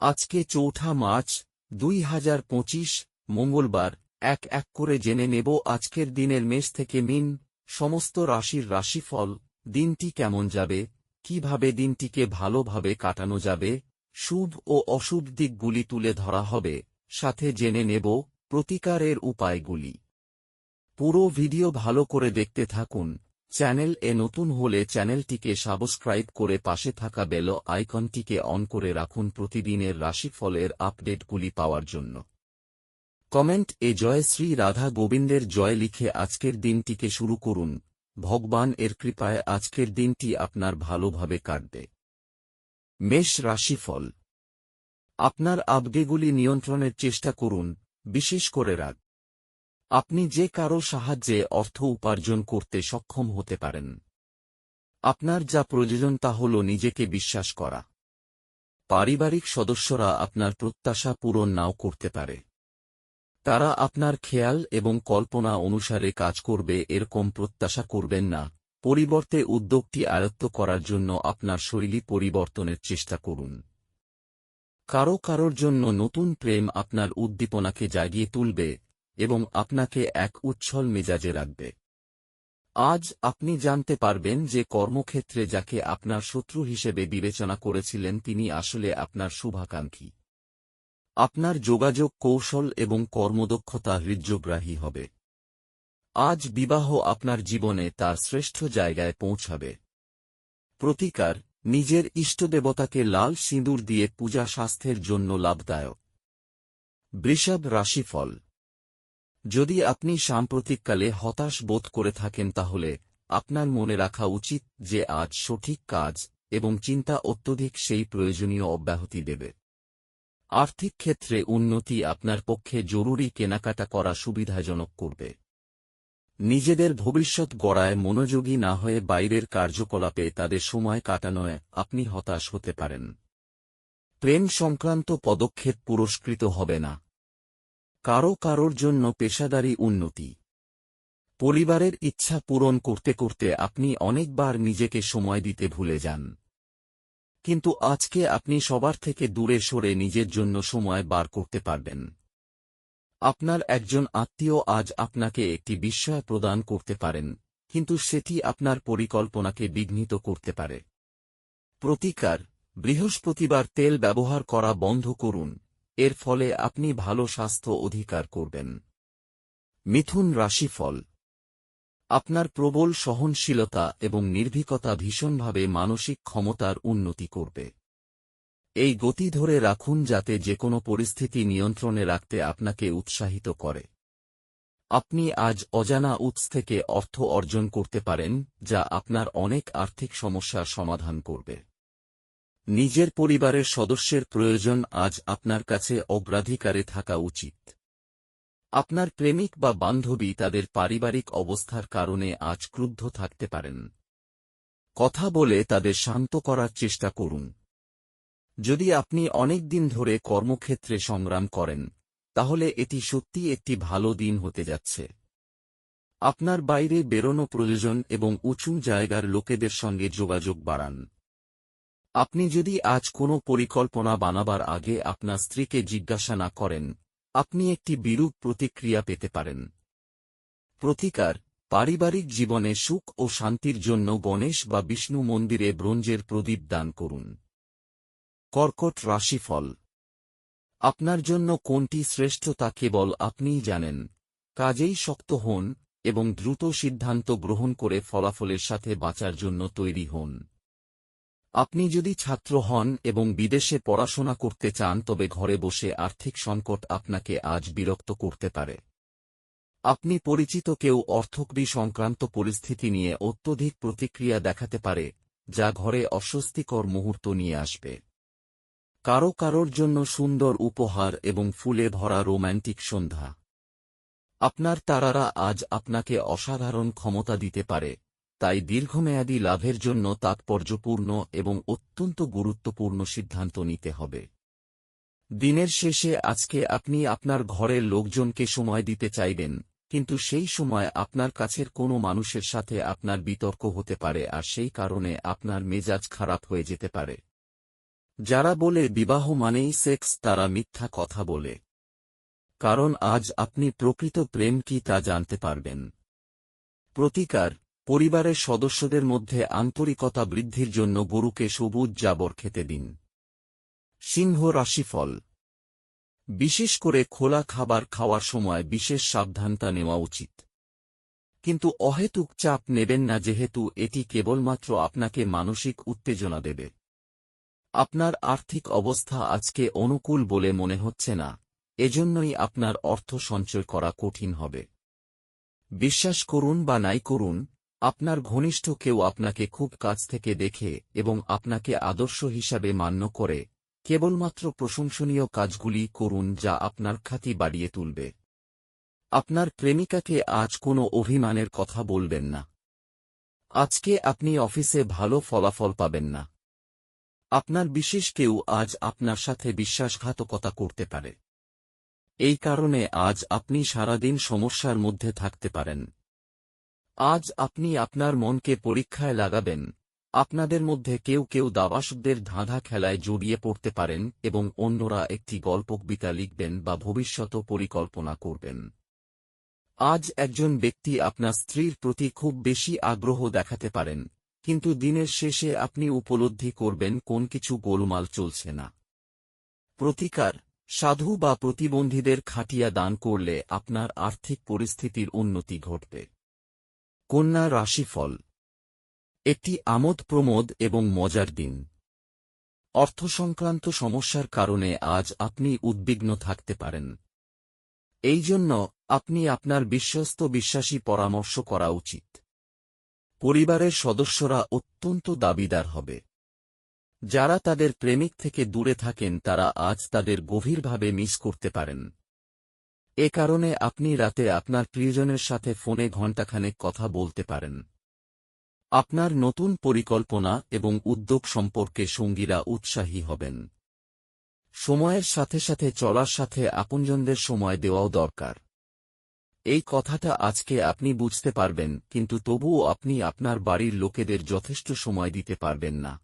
আজকে চৌঠা মার্চ, দুই হাজার পঁচিশ, মঙ্গলবার। এক এক করে জেনে নেব আজকের দিনের মেষ থেকে মিন, সমস্ত রাশির রাশিফল। দিনটি কেমন যাবে? কীভাবে দিনটিকে ভালোভাবে কাটানো যাবে? শুভ ও অশুভ দিকগুলি তুলে ধরা হবে। সাথে জেনে নেব প্রতিকারের উপায়গুলি। পুরো ভিডিও ভালো করে দেখতে থাকুন। চ্যানেল এ নতুন হলে চ্যানেলটিকে সাবস্ক্রাইব করে পাশে থাকা বেল আইকনটিকে অন করে রাখুন প্রতিদিনের রাশিফলের আপডেটগুলি পাওয়ার জন্য। কমেন্ট এ জয় শ্রী রাধা গোবিন্দের জয় লিখে আজকের দিনটিকে শুরু করুন। ভগবান এর কৃপায় আজকের দিনটি আপনার ভালোভাবে কাটবে। মেষ রাশিফল। আপনার আবগেগুলি নিয়ন্ত্রণের চেষ্টা করুন, বিশেষ করে রাগ। আপনি যে কারও সাহায্যে অর্থ উপার্জন করতে সক্ষম হতে পারেন। আপনার যা প্রয়োজন তা হল নিজেকে বিশ্বাস করা। পারিবারিক সদস্যরা আপনার প্রত্যাশা পূরণ নাও করতে পারে। তারা আপনার খেয়াল এবং কল্পনা অনুসারে কাজ করবে, এরকম প্রত্যাশা করবেন না। পরিবর্তে উদ্যোগটি আয়ত্ত করার জন্য আপনার শৈলী পরিবর্তনের চেষ্টা করুন। কারও কারোর জন্য নতুন প্রেম আপনার উদ্দীপনাকে জাগিয়ে তুলবে এবং আপনাকে এক উচ্ছল মেজাজে রাখবে। আজ আপনি জানতে পারবেন যে কর্মক্ষেত্রে যাকে আপনার শত্রু হিসেবে বিবেচনা করেছিলেন তিনি আসলে আপনার শুভাকাঙ্ক্ষী। আপনার যোগাযোগ কৌশল এবং কর্মদক্ষতা হৃদ্যগ্রাহী হবে। আজ বিবাহ আপনার জীবনে তার শ্রেষ্ঠ জায়গায় পৌঁছাবে। প্রতিকার, নিজের ইষ্টদেবতাকে লাল সিঁদুর দিয়ে পূজা স্বাস্থ্যের জন্য লাভদায়ক। বৃষভ রাশিফল যদি আপনি সাম্প্রতিককালে হতাশ বোধ করে থাকেন তাহলে, আপনার মনে রাখা উচিত যে আজ সঠিক কাজ এবং চিন্তা অত্যধিক সেই প্রয়োজনীয় অব্যাহতি দেবে। আর্থিক ক্ষেত্রে উন্নতি আপনার পক্ষে জরুরি কেনাকাটা করা সুবিধাজনক করবে। নিজেদের ভবিষ্যৎ গড়ায় মনোযোগী না হয়ে বাইরের কার্যকলাপে তাদের সময় কাটানোয় আপনি হতাশ হতে পারেন। প্রেম সংক্রান্ত পদক্ষেপ পুরস্কৃত হবে না। কারও কারোর জন্য পেশাদারী উন্নতি। পরিবারের ইচ্ছা পূরণ করতে করতে আপনি অনেকবার নিজেকে সময় দিতে ভুলে যান। কিন্তু আজকে আপনি সবার থেকে দূরে সরে নিজের জন্য সময় বার করতে পারবেন। আপনার একজন আত্মীয় আজ আপনাকে একটি বিস্ময় প্রদান করতে পারেন, কিন্তু সেটি আপনার পরিকল্পনাকে বিঘ্নিত করতে পারে। প্রতিকার, বৃহস্পতিবার তেল ব্যবহার করা বন্ধ করুন। এর ফলে আপনি ভালো স্বাস্থ্য অধিকার করবেন। মিথুন রাশিফল। আপনার প্রবল সহনশীলতা এবং নির্ভীকতা ভীষণভাবে মানসিক ক্ষমতার উন্নতি করবে। এই গতি ধরে রাখুন যাতে যে কোনো পরিস্থিতি নিয়ন্ত্রণে রাখতে আপনাকে উৎসাহিত করে। আপনি আজ অজানা উৎস থেকে অর্থ অর্জন করতে পারেন, যা আপনার অনেক আর্থিক সমস্যার সমাধান করবে। নিজের পরিবারের সদস্যের প্রয়োজন আজ আপনার কাছে অগ্রাধিকারে থাকা উচিত। আপনার প্রেমিক বা বান্ধবী তাদের পারিবারিক অবস্থার কারণে আজ ক্রুদ্ধ থাকতে পারেন। কথা বলে তাদের শান্ত করার চেষ্টা করুন। যদি আপনি অনেক দিন ধরে কর্মক্ষেত্রে সংগ্রাম করেন, তাহলে এটি সত্যি একটি ভালো দিন হতে যাচ্ছে। আপনার বাইরে বেরোনো প্রয়োজন এবং উঁচু জায়গার লোকেদের সঙ্গে যোগাযোগ বাড়ান। আপনি যদি আজ কোনো পরিকল্পনা বানাবার আগে আপনার স্ত্রীকে জিজ্ঞাসা না করেন, আপনি একটি বিরূপ প্রতিক্রিয়া পেতে পারেন। প্রতিকার, পারিবারিক জীবনে সুখ ও শান্তির জন্য গণেশ বা বিষ্ণু মন্দিরে ব্রোঞ্জের প্রদীপ দান করুন। কর্কট রাশিফল। আপনার জন্য কোনটি শ্রেষ্ঠ তা কেবল আপনিই জানেন। কাজেই শক্ত হন এবং দ্রুত সিদ্ধান্ত গ্রহণ করে ফলাফলের সাথে বাঁচার জন্য তৈরি হন। আপনি যদি ছাত্র হন এবং বিদেশে পড়াশোনা করতে চান তবে ঘরে বসে আর্থিক সংকট আপনাকে আজ বিরক্ত করতে পারে। আপনি পরিচিত কেউ অর্থকরী সংক্রান্ত পরিস্থিতি নিয়ে অত্যধিক প্রতিক্রিয়া দেখাতে পারে, যা ঘরে অস্বস্তিকর মুহূর্ত নিয়ে আসবে। কারও কারোর জন্য সুন্দর উপহার এবং ফুলে ভরা রোম্যান্টিক সন্ধ্যা। আপনার তারারা আজ আপনাকে অসাধারণ ক্ষমতা দিতে পারে। তাই দীর্ঘমেয়াদী লাভের জন্য তাৎপর্যপূর্ণ এবং অত্যন্ত গুরুত্বপূর্ণ সিদ্ধান্ত নিতে হবে। দিনের শেষে আজকে আপনি আপনার ঘরের লোকজনকে সময় দিতে চাইবেন, কিন্তু সেই সময় আপনার কাছের কোনো মানুষের সাথে আপনার বিতর্ক হতে পারে আর সেই কারণে আপনার মেজাজ খারাপ হয়ে যেতে পারে। যারা বলে বিবাহ মানেই সেক্স, তারা মিথ্যা কথা বলে। কারণ আজ আপনি প্রকৃত প্রেম কি তা জানতে পারবেন। প্রতিকার পরিবারের সদস্যদের মধ্যে আন্তরিকতা বৃদ্ধির জন্য গরুকে সবুজ জাবর খেতে দিন। সিংহ রাশিফল। বিশেষ করে খোলা খাবার খাওয়ার সময় বিশেষ সাবধানতা নেওয়া উচিত। কিন্তু অহেতুক চাপ নেবেন না যেহেতু এটি কেবলমাত্র আপনাকে মানসিক উত্তেজনা দেবে। আপনার আর্থিক অবস্থা আজকে অনুকূল বলে মনে হচ্ছে না, এজন্যই আপনার অর্থ সঞ্চয় করা কঠিন হবে। বিশ্বাস করুন বা নাই করুন আপনার ঘনিষ্ঠ কেউ আপনাকে খুব কাছ থেকে দেখে এবং আপনাকে আদর্শ হিসাবে মান্য করে, কেবলমাত্র প্রশংসনীয় কাজগুলি করুন যা আপনার খ্যাতি বাড়িয়ে তুলবে। আপনার প্রেমিকাকে আজ কোনো অভিমানের কথা বলবেন না। আজকে আপনি অফিসে ভালো ফলাফল পাবেন না। আপনার বিশেষ কেউ আজ আপনার সাথে বিশ্বাসঘাতকতা করতে পারে। এই কারণে আজ আপনি সারাদিন সমস্যার মধ্যে থাকতে পারেন। আজ আপনি আপনার মনকে পরীক্ষায় লাগাবেন। আপনাদের মধ্যে কেউ কেউ দাবাসদের ধাঁধা খেলায় জড়িয়ে পড়তে পারেন এবং অন্যরা একটি গল্প কবিতা লিখবেন বা ভবিষ্যত পরিকল্পনা করবেন। আজ একজন ব্যক্তি আপনার স্ত্রীর প্রতি খুব বেশি আগ্রহ দেখাতে পারেন, কিন্তু দিনের শেষে আপনি উপলব্ধি করবেন কোন কিছু গোলমাল চলছে না। প্রতিকার, সাধু বা প্রতিবন্ধীদের খাটিয়া দান করলে আপনার আর্থিক পরিস্থিতির উন্নতি ঘটবে। কন্যা রাশিফল। একটি আমোদ প্রমোদ এবং মজার দিন। অর্থ সংক্রান্ত সমস্যার কারণে আজ আপনি উদ্বিগ্ন থাকতে পারেন। এই জন্য আপনি আপনার বিশ্বস্ত বিশ্বাসী পরামর্শ করা উচিত। পরিবারের সদস্যরা অত্যন্ত দাবিদার হবে। যারা তাদের প্রেমিক থেকে দূরে থাকেন তারা আজ তাদের গভীরভাবে মিস করতে পারেন। এ কারণে আপনি রাতে আপনার প্রিয়জনের সাথে ফোনে ঘণ্টাখানেক কথা বলতে পারেন। আপনার নতুন পরিকল্পনা এবং উদ্যোগ সম্পর্কে সঙ্গীরা উৎসাহী হবেন। সময়ের সাথে সাথে চলার সাথে আপনজনদের সময় দেওয়াও দরকার। এই কথাটা আজকে আপনি বুঝতে পারবেন, কিন্তু তবুও আপনি আপনার বাড়ির লোকেদের যথেষ্ট সময় দিতে পারবেন না।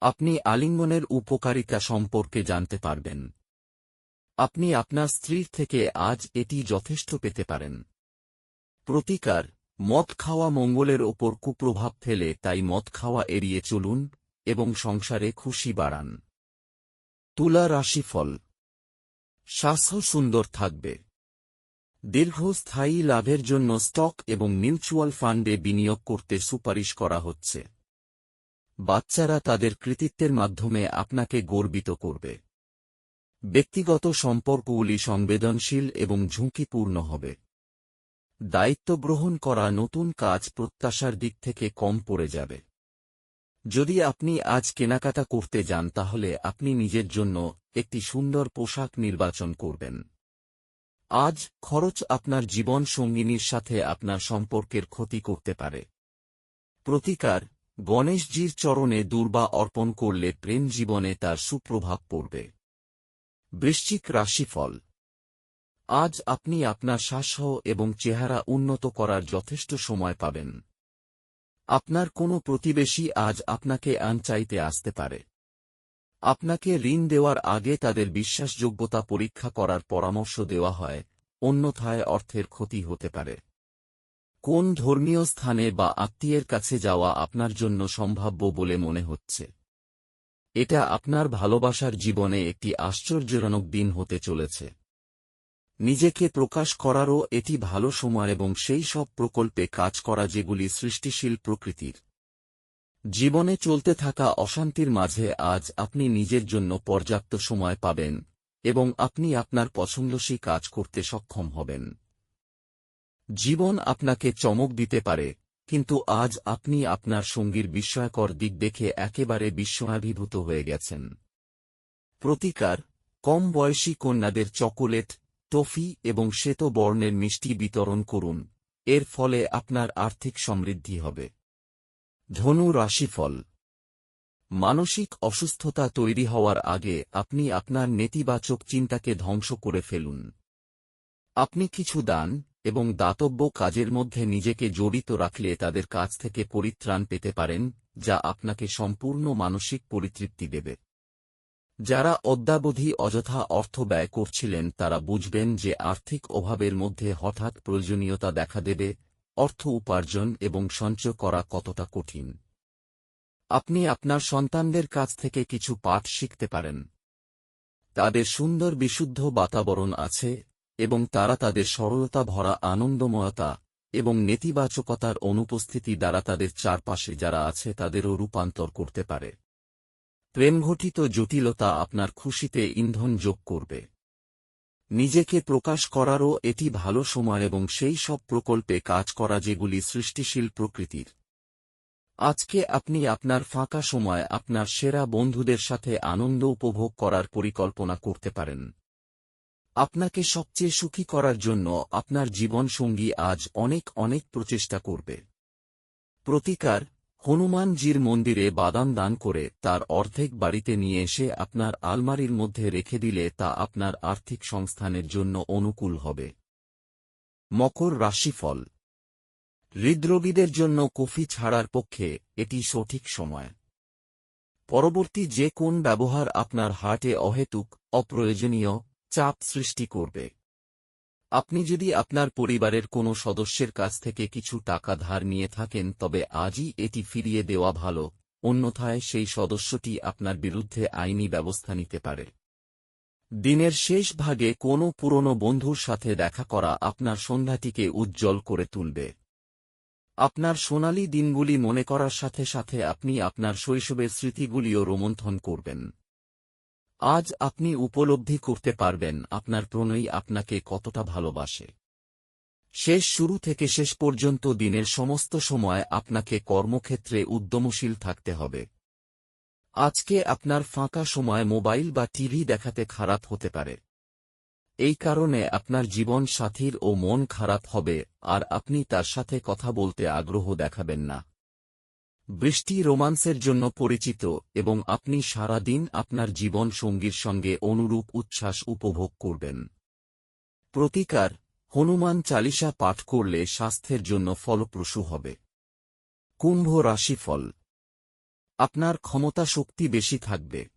আপনি আলিঙ্গনের উপকারিতা সম্পর্কে জানতে পারবেন। আপনি আপনার স্ত্রীর থেকে আজ এটি যথেষ্ট পেতে পারেন। প্রতিকার, মদ খাওয়া মঙ্গলের ওপর কুপ্রভাব ফেলে তাই মদ খাওয়া এড়িয়ে চলুন এবং সংসারে খুশি বাড়ান। তুলা রাশিফল। স্বাস্থ্য সুন্দর থাকবে। দীর্ঘস্থায়ী লাভের জন্য স্টক এবং মিউচুয়াল ফান্ডে বিনিয়োগ করতে সুপারিশ করা হচ্ছে। বাচ্চারা তাদের কৃতিত্বের মাধ্যমে আপনাকে গর্বিত করবে। ব্যক্তিগত সম্পর্কগুলি সংবেদনশীল এবং ঝুঁকিপূর্ণ হবে। দায়িত্ব গ্রহণ করা নতুন কাজ প্রত্যাশার দিক থেকে কম পড়ে যাবে। যদি আপনি আজ কেনাকাটা করতে যান, তাহলে আপনি নিজের জন্য একটি সুন্দর পোশাক নির্বাচন করবেন। আজ খরচ আপনার জীবন সঙ্গিনীর সাথে আপনার সম্পর্কের ক্ষতি করতে পারে। প্রতিকার, গণেশজির চরণে দুর্বা অর্পণ করলে প্রেম জীবনে তার সুপ্রভাব পড়বে। বৃশ্চিক রাশিফল। আজ আপনি আপনার শ্বাসহ এবং চেহারা উন্নত করার যথেষ্ট সময় পাবেন। আপনার কোনো প্রতিবেশী আজ আপনাকে আন চাইতে আসতে পারে। আপনাকে ঋণ দেওয়ার আগে তাদের বিশ্বাসযোগ্যতা পরীক্ষা করার পরামর্শ দেওয়া হয়, অন্যথায় অর্থের ক্ষতি হতে পারে। কোন ধর্মীয় স্থানে বা আত্মীয়ের কাছে যাওয়া আপনার জন্য সম্ভাব্য বলে মনে হচ্ছে? এটা আপনার ভালোবাসার জীবনে একটি আশ্চর্যজনক দিন হতে চলেছে। নিজেকে প্রকাশ করারও এটি ভালো সময় এবং সেই সব প্রকল্পে কাজ করা যেগুলি সৃষ্টিশীল প্রকৃতির। জীবনে চলতে থাকা অশান্তির মাঝে আজ আপনি নিজের জন্য পর্যাপ্ত সময় পাবেন এবং আপনি আপনার পছন্দসী কাজ করতে সক্ষম হবেন। জীবন আপনাকে চমক দিতে পারে কিন্তু আজ আপনি আপনার সঙ্গীর বিস্ময়কর দিক দেখে একেবারে বিস্ময়াভিভূত হয়ে গেছেন। প্রতিকার, কম বয়সী কন্যাদের চকোলেট, টফি এবং শ্বেত বর্ণের মিষ্টি বিতরণ করুন। এর ফলে আপনার আর্থিক সমৃদ্ধি হবে। ধনু রাশিফল। মানসিক অসুস্থতা তৈরি হওয়ার আগে আপনি আপনার নেতিবাচক চিন্তাকে ধ্বংস করে ফেলুন। আপনি কিছু দান এবং দাতব্য কাজের মধ্যে নিজেকে জড়িত রাখলে তাদের কাছ থেকে পরিত্রাণ পেতে পারেন, যা আপনাকে সম্পূর্ণ মানসিক পরিতৃপ্তি দেবে। যারা অদ্যাবধি অযথা অর্থ ব্যয় করছিলেন, তারা বুঝবেন যে আর্থিক অভাবের মধ্যে হঠাৎ প্রয়োজনীয়তা দেখা দেবে, অর্থ উপার্জন এবং সঞ্চয় করা কতটা কঠিন। আপনি আপনার সন্তানদের কাছ থেকে কিছু পাঠ শিখতে পারেন। তাদের সুন্দর বিশুদ্ধ বাতাবরণ আছে এবং তারা তাদের সরলতা ভরা আনন্দময়তা এবং নেতিবাচকতার অনুপস্থিতি দ্বারা তাদের চারপাশে যারা আছে তাদেরও রূপান্তর করতে পারে। প্রেমঘটিত জটিলতা আপনার খুশিতে ইন্ধন যোগ করবে। নিজেকে প্রকাশ করারও এটি ভালো সময় এবং সেই সব প্রকল্পে কাজ করা যেগুলি সৃষ্টিশীল প্রকৃতির। আজকে আপনি আপনার ফাঁকা সময় আপনার সেরা বন্ধুদের সাথে আনন্দ উপভোগ করার পরিকল্পনা করতে পারেন। আপনাকে সবচেয়ে সুখী করার জন্য আপনার জীবনসঙ্গী আজ অনেক অনেক প্রচেষ্টা করবে। প্রতিকার, হনুমানজির মন্দিরে বাদাম দান করে তার অর্ধেক বাড়িতে নিয়ে এসে আপনার আলমারির মধ্যে রেখে দিলে তা আপনার আর্থিক সংস্থানের জন্য অনুকূল হবে। মকর রাশিফল। হৃদরোগীদের জন্য কফি ছাড়ার পক্ষে এটি সঠিক সময়। পরবর্তী যে কোন ব্যবহার আপনার হার্টে অহেতুক, অপ্রয়োজনীয় চাপ সৃষ্টি করবে। আপনি যদি আপনার পরিবারের কোনো সদস্যের কাছ থেকে কিছু টাকা ধার নিয়ে থাকেন, তবে আজই এটি ফিরিয়ে দেওয়া ভালো, অন্যথায় সেই সদস্যটি আপনার বিরুদ্ধে আইনি ব্যবস্থা নিতে পারে। দিনের শেষ ভাগে কোনো পুরনো বন্ধুর সাথে দেখা করা আপনার সন্ধ্যাটিকে উজ্জ্বল করে তুলবে। আপনার সোনালী দিনগুলি মনে করার সাথে সাথে আপনি আপনার শৈশবের স্মৃতিগুলিও রোমন্থন করবেন। আজ আপনি উপলব্ধি করতে পারবেন আপনার প্রণয়ী আপনাকে কতটা ভালোবাসে। শেষ শুরু থেকে শেষ পর্যন্ত দিনের সমস্ত সময় আপনাকে কর্মক্ষেত্রে উদ্যমশীল থাকতে হবে। আজকে আপনার ফাঁকা সময় মোবাইল বা টিভি দেখাতে খারাপ হতে পারে। এই কারণে আপনার জীবন সাথীর ও মন খারাপ হবে, আর আপনি তার সাথে কথা বলতে আগ্রহ দেখাবেন না। বৃষ্টি রোমান্সের জন্য পরিচিত এবং আপনি সারা দিন আপনার জীবন সঙ্গীর সঙ্গে অনুরূপ উচ্ছ্বাস উপভোগ করবেন। প্রতিকার, হনুমান চালিসা পাঠ করলে স্বাস্থ্যের জন্য ফলপ্রসূ হবে। কুম্ভ রাশিফল। আপনার ক্ষমতা শক্তি বেশি থাকবে।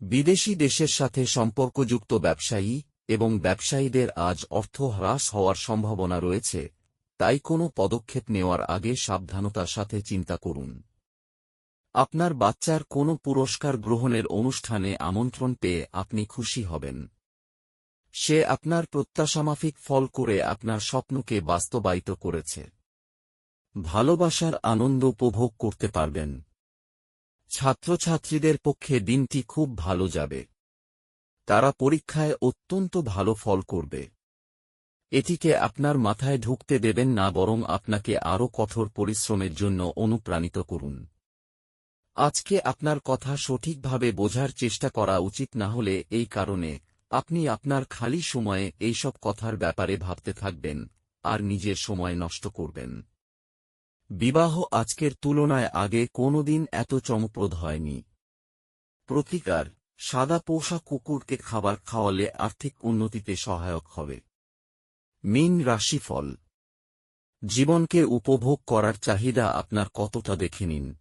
বিদেশি দেশের সাথে সম্পর্কযুক্ত ব্যবসায়ী এবং ব্যবসায়ীদের আজ অর্থ হ্রাস হওয়ার সম্ভাবনা রয়েছে। তাই কোনো পদক্ষেপ নেওয়ার আগে সাবধানতার সাথে চিন্তা করুন। আপনার বাচ্চার কোনো পুরস্কার গ্রহণের অনুষ্ঠানে আমন্ত্রণ পেয়ে আপনি খুশি হবেন। সে আপনার প্রত্যাশামাফিক ফল করে আপনার স্বপ্নকে বাস্তবায়িত করেছে। ভালোবাসার আনন্দ উপভোগ করতে পারবেন। ছাত্রছাত্রীদের পক্ষে দিনটি খুব ভালো যাবে। তারা পরীক্ষায় অত্যন্ত ভালো ফল করবে। এটিকে আপনার মাথায় ঢুকতে দেবেন না বরং আপনাকে আরও কঠোর পরিশ্রমের জন্য অনুপ্রাণিত করুন। আজকে আপনার কথা সঠিকভাবে বোঝার চেষ্টা করা উচিত না হলে এই কারণে আপনি আপনার খালি সময়ে এইসব কথার ব্যাপারে ভাবতে থাকবেন আর নিজের সময় নষ্ট করবেন। বিবাহ আজকের তুলনায় আগে কোনোদিন এত চমপ্রদ হয়নি। প্রতিকার, সাদা পোষা কুকুরকে খাবার খাওয়ালে আর্থিক উন্নতিতে সহায়ক হবে। মিন রাশিফল। জীবনকে উপভোগ করার চাহিদা আপনার কতটা দেখে নিন।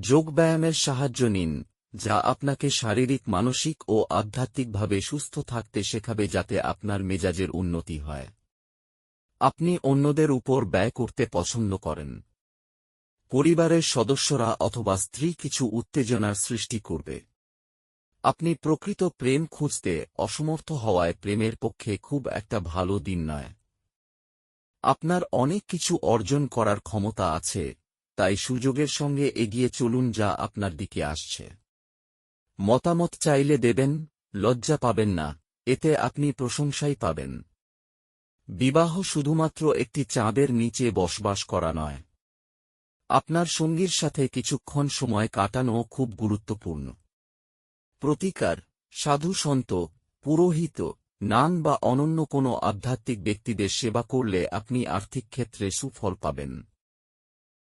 যোগব্যায়ামের সাহায্য নিন, যা আপনাকে শারীরিক, মানসিক ও আধ্যাত্মিকভাবে সুস্থ থাকতে শেখাবে যাতে আপনার মেজাজের উন্নতি হয়। আপনি অন্যদের উপর ব্যয় করতে পছন্দ করেন। পরিবারের সদস্যরা অথবা স্ত্রী কিছু উত্তেজনার সৃষ্টি করবে। আপনি প্রকৃত প্রেম খুঁজতে অসমর্থ হওয়ায় প্রেমের পক্ষে খুব একটা ভালো দিন নয়। আপনার অনেক কিছু অর্জন করার ক্ষমতা আছে, তাই সুযোগের সঙ্গে এগিয়ে চলুন যা আপনার দিকে আসছে। মতামত চাইলে দেবেন, লজ্জা পাবেন না, এতে আপনি প্রশংসাই পাবেন। বিবাহ শুধুমাত্র একটি চাঁদের নিচে বসবাস করা নয়। আপনার সঙ্গীর সাথে কিছুক্ষণ সময় কাটানো খুব গুরুত্বপূর্ণ। প্রতিকার, সাধু সন্ত, পুরোহিত, নান বা অনন্য কোনো আধ্যাত্মিক ব্যক্তিদের সেবা করলে আপনি আর্থিক ক্ষেত্রে সুফল পাবেন।